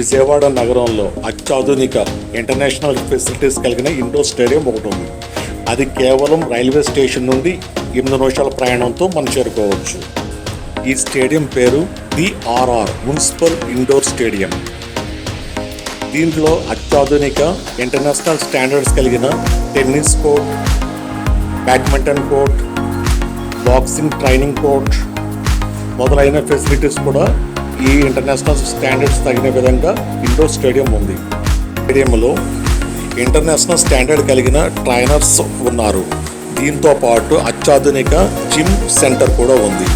విజయవాడ నగరంలో అత్యాధునిక international facilities కలిగిన ఇండోర్ స్టేడియం ఒకటి ఉంది. అది కేవలం రైల్వే స్టేషన్ నుండి ఎనిమిది నిమిషాల ప్రయాణంతో మనం చేరుకోవచ్చు. ఈ స్టేడియం పేరు డిఆర్ఆర్ మున్సిపల్ ఇండోర్ స్టేడియం. దీంట్లో అత్యాధునిక ఇంటర్నేషనల్ స్టాండర్డ్స్ కలిగిన tennis court badminton court boxing training court మొదలైన ఫెసిలిటీస్ కూడా ఈ ఇంటర్నేషనల్ స్టాండర్డ్స్ తగిన విధంగా ఇండోర్ స్టేడియం ఉంది. స్టేడియంలో ఇంటర్నేషనల్ స్టాండర్డ్ కలిగిన ట్రైనర్స్ ఉన్నారు. దీంతో పాటు అత్యాధునిక జిమ్ సెంటర్ కూడా ఉంది.